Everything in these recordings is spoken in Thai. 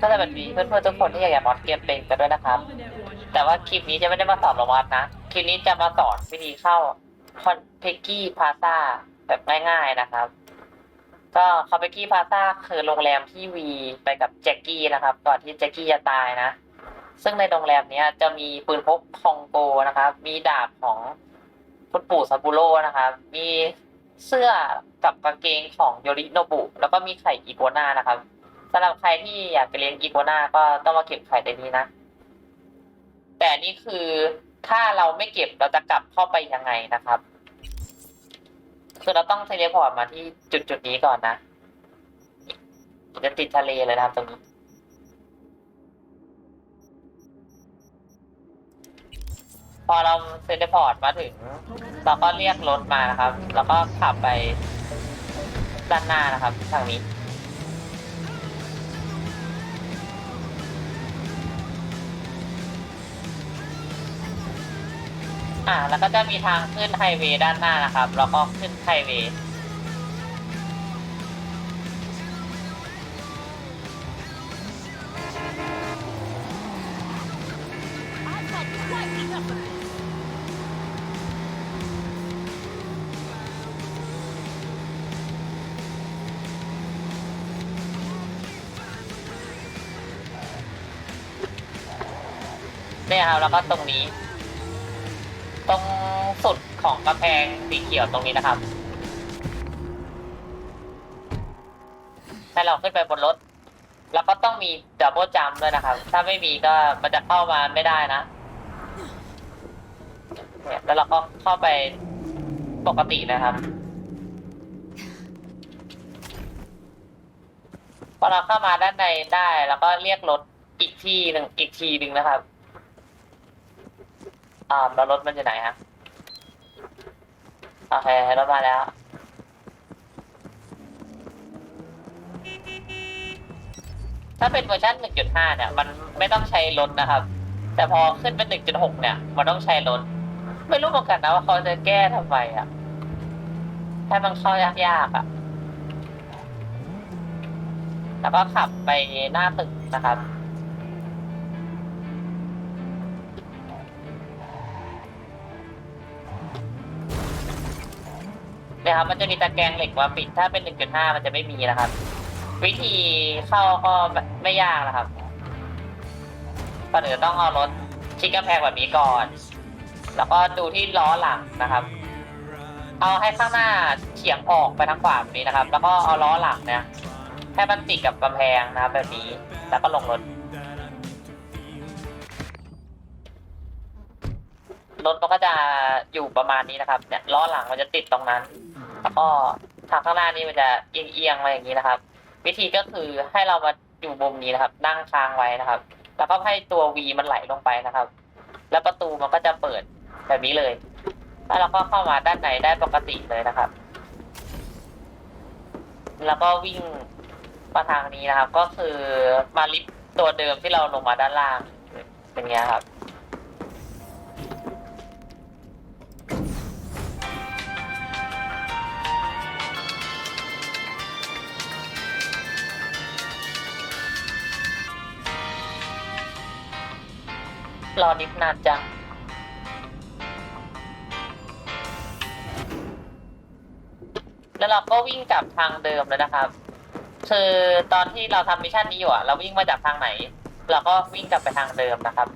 ก็จะเป็นมีเพื่อนๆทุกคนที่อยากจะมอดเกมเป็นกันด้วยนะครับ แต่ว่าคลิปนี้จะไม่ได้มาสอนลงวัดนะ คลิปนี้จะมาสอนวิธีเข้าคอนเทกี้พาซาแบบง่ายๆนะครับ ก็คอนเทกี้พาซาคือโรงแรมที่วีไปกับแจ็คกี้นะครับ ก่อนที่แจ็คกี้จะตายนะ ซึ่งในโรงแรมเนี้ยจะมีปืนพกคองโกนะครับ มีดาบของคุณปู่ซาบุโร่นะครับ มีเสื้อกับกางเกงของโยริโนบุ แล้วก็มีไข่อีโกนานะครับ สำหรับใครที่อยากไปเลี้ยงอีโกนาก็ต้องมาเก็บไข่ในนี้นะ แต่นี่คือถ้าเราไม่เก็บเราจะกลับเข้าไปยังไงนะครับ คือเราต้องเทเลพอร์ตมาที่จุดจุดนี้ก่อนนะจะติดทะเลเลยนะครับตรงนี้พอเราเซเลพอร์ตมาถึง เราก็เรียกรถมานะครับ แล้วก็ขับไปด้านหน้านะครับทางนี้ อ่า แล้วก็จะมีทางขึ้นไฮเวย์ด้านหน้านะครับ แล้วก็ขึ้นไฮเวย์เนี่ยครับแล้วก็ตรงนี้ ตรงสุดของกำแพงสีเขียวตรงนี้นะครับ ให้เราขึ้นไปบนรถ แล้วก็ต้องมีดับเบิลจัมด้วยนะครับ ถ้าไม่มีก็มันจะเข้ามาไม่ได้นะเนี่ยแล้วเราก็เข้าไปปกตินะครับพอเราเข้ามาด้านในได้ แล้วก็เรียกรถอีกที่หนึ่งอีกทีหนึ่งนะครับ อ่าแล้วรถมันอยู่ไหนฮะโอเครถมาแล้ว ถ้าเป็นเวอร์ชัน1.5 เนี่ย มันไม่ต้องใช้รถนะครับ แต่พอขึ้นเป็น 1.6 เนี่ย มันต้องใช้รถ ไม่รู้เหมือนกันนะว่าเขาจะแก้ทำไมอะให้มันเข้ายากๆอะ แล้วก็ขับไปหน้าตึกนะครับ นี่ยครับมันจะมีตะแกรงเหล็กมาปิด ถ้าเป็น 1.5 มันจะไม่มีนะครับ วิธีเข้าก็ไม่ยากนะครับก็เดี๋ยวต้องเอารถชิดกำแพงแบบนี้ก่อน แล้วก็ดูที่ล้อหลังนะครับ เอาให้ข้างหน้าเฉียงออกไปทางขวาแบบนี้นะครับ แล้วก็เอาล้อหลังเนี่ยให้มันติดกับกำแพงนะครับแบบนี้ แล้วก็ลงรถรถมันก็จะอยู่ประมาณนี้นะครับ เนี่ยล้อหลังมันจะติดตรงนั้น แล้วก็ทางข้างหน้านี่มันจะเอียงๆมาอย่างนี้นะครับ วิธีก็คือให้เรามาอยู่มุมนี้นะครับ นั่งค้างไว้นะครับ แล้วก็ให้ตัว V มันไหลลงไปนะครับ แล้วประตูมันก็จะเปิดแบบนี้เลย แล้วเราก็เข้ามาด้านในได้ปกติเลยนะครับ แล้วก็วิ่งมาทางนี้นะครับ ก็คือมาลิฟต์ตัวเดิมที่เราลงมาด้านล่างเป็นไงครับ รอดิฟนานจัง แล้วเราก็วิ่งกลับทางเดิมเลยนะครับ คือตอนที่เราทำมิชชั่นนี้อยู่อะเราวิ่งมาจากทางไหน เราก็วิ่งกลับไปทางเดิมนะครับ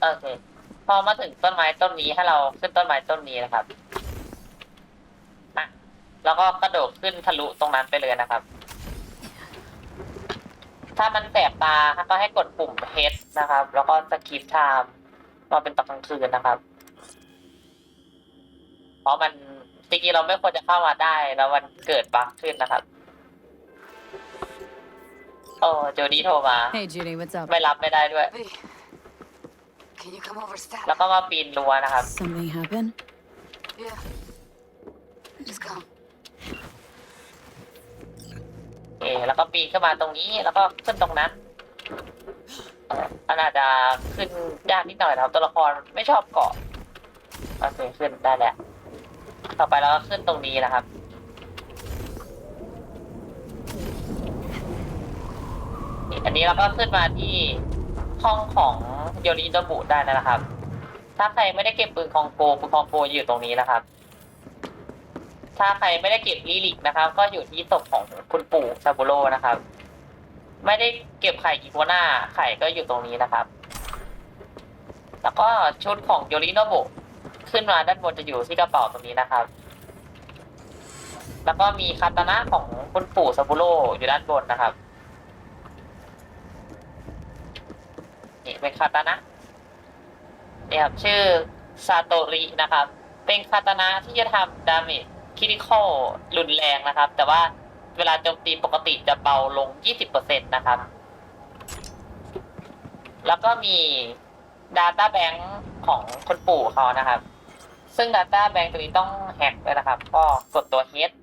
โอเค พอมาถึงต้นไม้ต้นนี้ให้เราขึ้นต้นไม้ต้นนี้นะครับอะแล้วก็กระโดดขึ้นทะลุตรงนั้นไปเลยนะครับ ถ้ามันแสบตาก็ให้กดปุ่ม H นะครับ แล้วก็สกิปไทม์มาเป็นตอนกลางคืนนะครับ เพราะมันจริงๆเราไม่ควรจะเข้ามาได้ แล้วมันเกิดบั๊กขึ้นนะครับ โอ้โจดี้โทรมา Hey, Judy, what's up? ไม่รับไม่ได้ด้วย Hey, can you come over stat? แล้วก็มาปีนรั้วนะครับ Something happen? Yeah. Just come. โอเคแล้วก็ปีนขึ้นมาตรงนี้แล้วก็ขึ้นตรงนั้นเอ่อมันอาจจะขึ้นยากนิดหน่อยนะครับ ตัวละครไม่ชอบเกาะโอเคขึ้นได้แล้วต่อไปเราก็ขึ้นตรงนี้นะครับ อันนี้เราก็ขึ้นมาที่ ห้องของโยริโดบุได้นะครับ ถ้าใครไม่ได้เก็บปืนคองโกปืนคองโกอยู่ตรงนี้นะครับ ถ้าใครไม่ได้เก็บลิลิกนะครับ ก็อยู่ที่ศพของคุณปู่ซาบุโร่นะครับ ไม่ได้เก็บไข่อีกัวน้าไข่ก็อยู่ตรงนี้นะครับ แล้วก็ชุดของโยริโนบุขึ้นมาด้านบนจะอยู่ที่กระเป๋าตรงนี้นะครับ แล้วก็มีคาตานะของคุณปู่ซาบุโร่อยู่ด้านบนนะครับ เป็นคาตานะเนี่ยครับชื่อซาโตรินะครับ เป็นคาตานะที่จะทำดาเมจคิริคอลรุนแรงนะครับ แต่ว่าเวลาโจมตีปกติจะเบาลง 20%นะครับ แล้วก็มี Data Bank ของคนปู่เขานะครับ ซึ่ง Data Bank ตัวนี้ต้องแฮกด้วยนะครับ ก็กดตัว H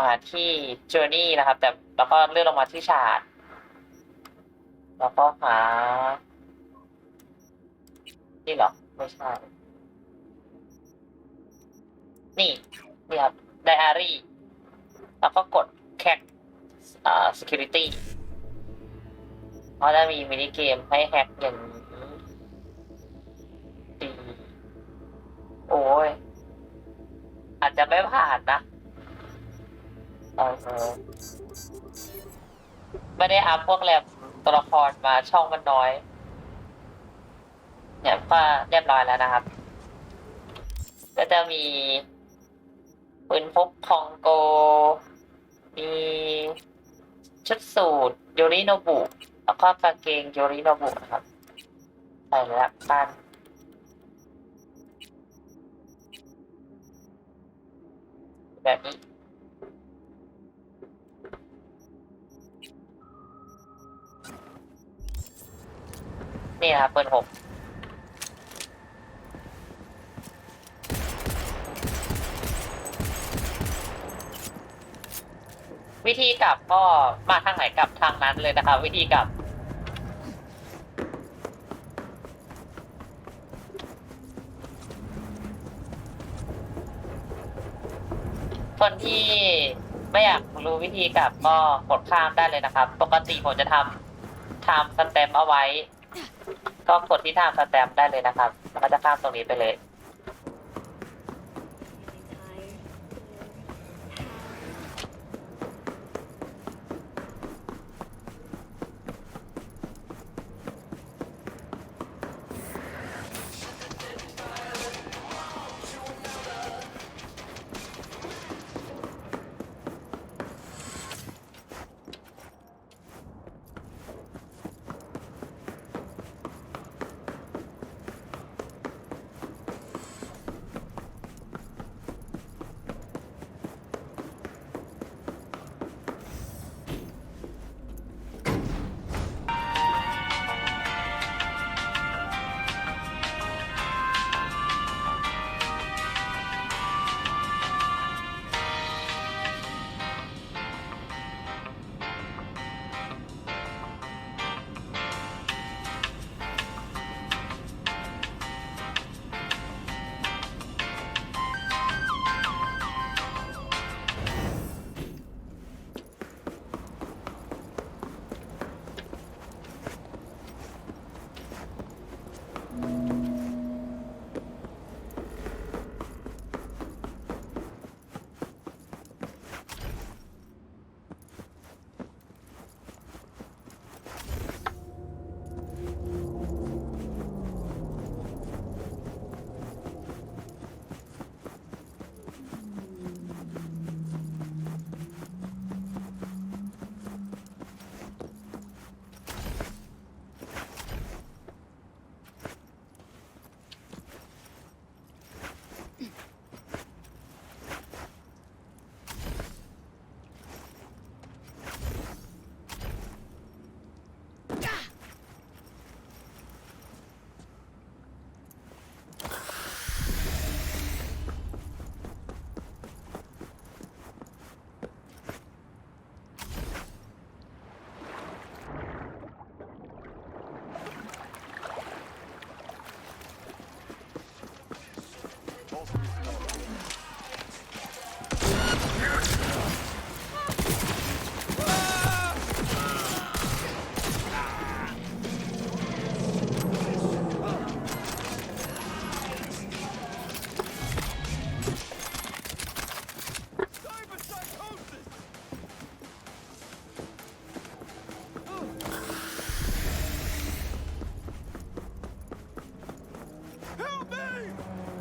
มาที่ Journey นะครับ แต่แล้วก็เลื่อนลงมาที่ชาร์ตแล้วก็หา นี่หรอ ไม่ใช่ นี่นี่ครับ Diary แล้วก็กดแคกอ่า security เพราะจะมีมินิเกมให้แฮกอย่างนี้ดีโอ้ย อาจจะไม่ผ่านนะเออไม่ได้อัพพวกแรมตัวละครมาช่องมันน้อย เนี่ยก็เรียบร้อยแล้วนะครับ ก็จะมีปืนพกคองโก มีชุดสูทโยริโนบุ แล้วก็กางเกงโยริโนบุนะครับ ใส่แล้วกันแบบนี้นี่ครับปืนหก วิธีกลับก็มาทางไหนกลับทางนั้นเลยนะครับ วิธีกลับ คนที่ไม่อยากรู้วิธีกลับก็กดข้ามได้เลยนะครับ ปกติผมจะทำทำสแตมป์เอาไว้ ก็กดที่ทำสแตมป์ได้เลยนะครับแล้วก็จะข้ามตรงนี้ไปเลย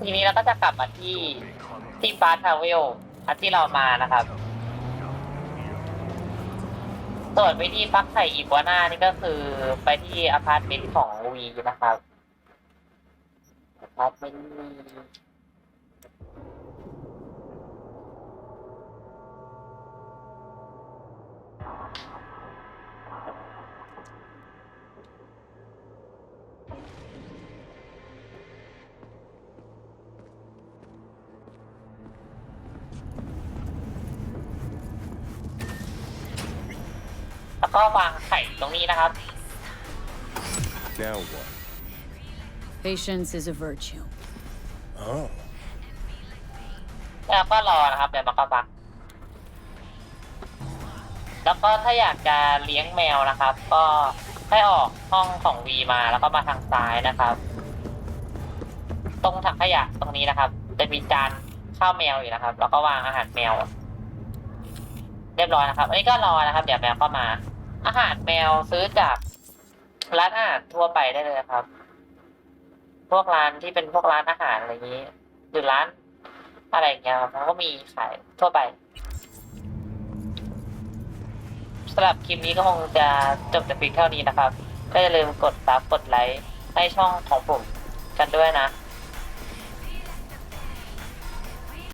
ทีนี้เราก็จะกลับมาที่ที่ฟาทาวเวลอันที่เรามานะครับ ส่วนวิธีฟักไข่อีกัวน่านี่ก็คือไปที่อพาร์ตเมนต์ของวีนะครับอพาร์ตเมนต์ ก็วางไข่ตรงนี้นะครับ Now what? Patience is a virtue. Oh. แล้วก็รอนะครับเดี๋ยวมันก็ฟัก แล้วก็ถ้าอยากจะเลี้ยงแมวนะครับ ก็ให้ออกห้องของวีมาแล้วก็มาทางซ้ายนะครับ ตรงถังขยะตรงนี้นะครับ จะมีจานข้าวแมวอยู่นะครับ แล้วก็วางอาหารแมว เรียบร้อยนะครับ อันนี้ก็รอนะครับ เดี๋ยวแมวก็มา อาหารแมวซื้อจากร้านอาหารทั่วไปได้เลยครับ พวกร้านที่เป็นพวกร้านอาหารอะไรอย่างนี้ หรือร้านอะไรอย่างเงี้ยครับมันก็มีขายทั่วไปสำหรับคลิปนี้ก็คงจะจบแต่เพียงเท่านี้นะครับ ก็อย่าลืมกดซับกดไลค์ให้ช่องของผมกันด้วยนะ